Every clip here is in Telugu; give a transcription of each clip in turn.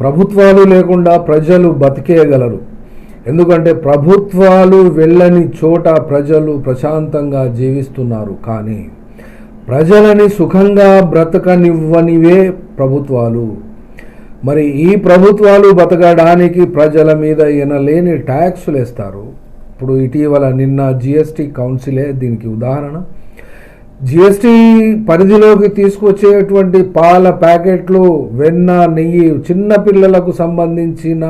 ప్రభుత్వాలు లేకుండా ప్రజలు బతికేయగలరు. ఎందుకంటే ప్రభుత్వాలు వెళ్ళని చోట ప్రజలు ప్రశాంతంగా జీవిస్తున్నారు. కానీ ప్రజలని సుఖంగా బ్రతకనివ్వనివే ప్రభుత్వాలు. మరి ఈ ప్రభుత్వాలు బతకడానికి ప్రజల మీద ఎనలేని ట్యాక్సులు వేస్తారు ఇప్పుడు ఇటీవల నిన్న జిఎస్టీ కౌన్సిలే దీనికి ఉదాహరణ. జిఎస్టీ పరిధిలోకి తీసుకొచ్చేటువంటి పాల ప్యాకెట్లు వెన్న నెయ్యి చిన్న పిల్లలకు సంబంధించిన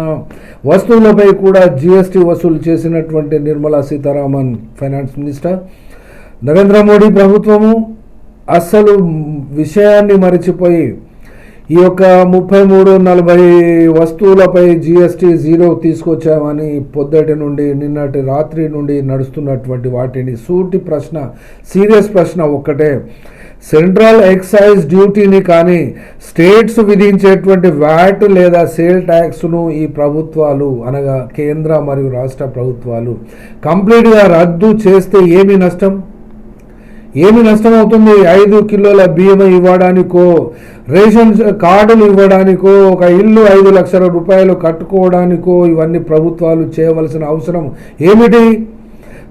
వస్తువులపై కూడా జిఎస్టీ వసూలు చేసినటువంటి నిర్మలా సీతారామన్ ఫైనాన్స్ మినిస్టర్. నరేంద్ర మోడీ ప్రభుత్వము అస్సలు విషయాన్ని మరిచిపోయి ఈ యొక్క ముప్పై మూడు నలభై వస్తువులపై జిఎస్టి జీరో తీసుకొచ్చామని పొద్దటి నుండి నిన్నటి రాత్రి నుండి నడుస్తున్నటువంటి వాటిని సూటి ప్రశ్న సీరియస్ ప్రశ్న ఒక్కటే. సెంట్రల్ ఎక్సైజ్ డ్యూటీని కానీ స్టేట్స్ విధించేటువంటి వ్యాట్ లేదా సేల్ ట్యాక్స్ను ఈ ప్రభుత్వాలు అనగా కేంద్ర మరియు రాష్ట్ర ప్రభుత్వాలు కంప్లీట్గా రద్దు చేస్తే ఏమి నష్టం? ఏమి నష్టం అవుతుంది ఐదు కిలోల బియ్యం ఇవ్వడానికో రేషన్ కార్డులు ఇవ్వడానికో ఒక ఇల్లు ఐదు లక్షల రూపాయలు కట్టుకోవడానికో ఇవన్నీ ప్రభుత్వాలు చేయవలసిన అవసరం ఏమిటి?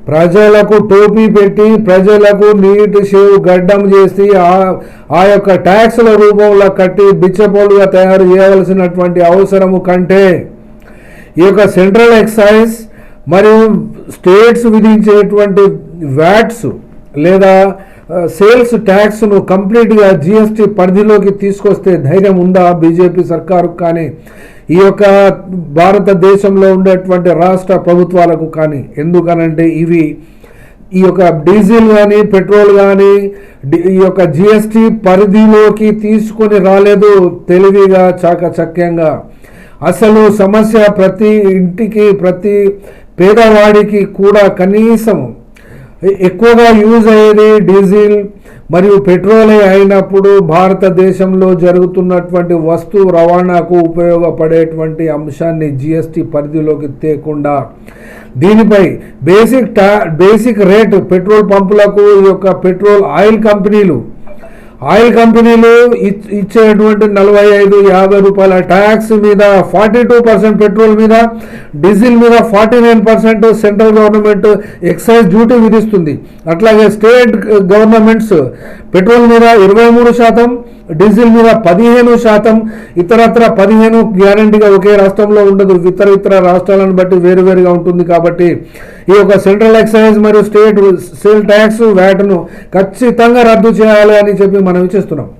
ప్రజలకు టోపీ పెట్టి ప్రజలకు నీటి షేవ్ గడ్డం చేసి ఆ ఆ యొక్క ట్యాక్స్ల రూపంలో కట్టి బిచ్చపోలుగా తయారు చేయవలసినటువంటి అవసరము కంటే ఈ యొక్క సెంట్రల్ ఎక్సైజ్ మరియు స్టేట్స్ విధించేటువంటి వ్యాట్స్ లేదా సేల్స్ ట్యాక్స్ను కంప్లీట్గా జిఎస్టీ పరిధిలోకి తీసుకొస్తే ధైర్యం ఉందా? బీజేపీ సర్కారు కానీ ఈ యొక్క భారతదేశంలో ఉండేటువంటి రాష్ట్ర ప్రభుత్వాలకు కానీ. ఎందుకనంటే ఇవి ఈ యొక్క డీజిల్ కానీ పెట్రోల్ కానీ ఈ యొక్క జిఎస్టీ పరిధిలోకి తీసుకొని రాలేదు తెలివిగా చాకచక్యంగా. అసలు సమస్య ప్రతి ఇంటికి ప్రతి పేదవాడికి కూడా కనీసం ఎక్కువగా యూజ్ అయ్యేది డీజిల్ మరియు పెట్రోలే అయినప్పుడు భారతదేశంలో జరుగుతున్నటువంటి వస్తు రవాణాకు ఉపయోగపడేటువంటి అంశాన్ని జిఎస్టీ పరిధిలోకి తేకుండా. దీనిపై బేసిక్ టా బేసిక్ రేటు పెట్రోల్ పంపులకు ఈ యొక్క పెట్రోల్ ఆయిల్ కంపెనీలు ఆయిల్ కంపెనీలు ఇచ్చేటువంటి నలభై ఐదు యాభై రూపాయల ట్యాక్స్ మీద ఫార్టీ టూ పర్సెంట్ పెట్రోల్ మీద డీజిల్ మీద forty nine percent central government excise duty విధిస్తుంది. అట్లాగే స్టేట్ గవర్నమెంట్స్ పెట్రోల్ మీద ఇరవై మూడు శాతం డీజిల్ మీద పదిహేను శాతం ఇతరత్ర పదిహేను గ్యారంటీగా ఒకే రాష్ట్రంలో ఉండదు. ఇతర ఇతర రాష్ట్రాలను బట్టి వేరువేరుగా ఉంటుంది కాబట్టి ఈ యొక్క సెంట్రల్ ఎక్సైజ్ మరియు స్టేట్ సేల్ ట్యాక్స్ వ్యాట్ను ఖచ్చితంగా రద్దు చేయాలి అని చెప్పి మనం చేస్తున్నాం